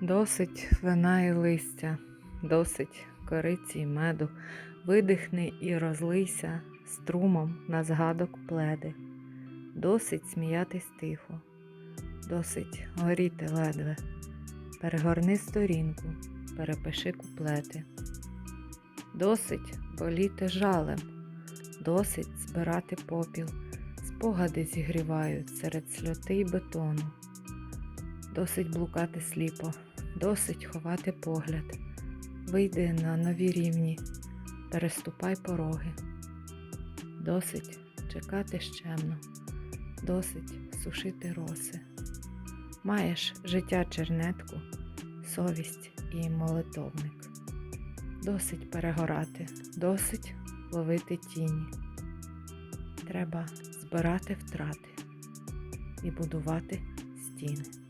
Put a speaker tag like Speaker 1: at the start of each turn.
Speaker 1: Досить вина і листя, досить кориці й меду, видихни і розлийся струмом на згадок пледи, досить сміятись тихо, досить горіти ледве, перегорни сторінку, перепиши куплети, досить боліти жалем, досить збирати попіл, спогади зігрівають серед сльоти й бетону. Досить блукати сліпо, досить ховати погляд. Вийди на нові рівні, переступай пороги. Досить чекати щемно, досить сушити роси. Маєш життя чернетку, совість і молитовник. Досить перегорати, досить ловити тіні. Треба збирати втрати і будувати стіни.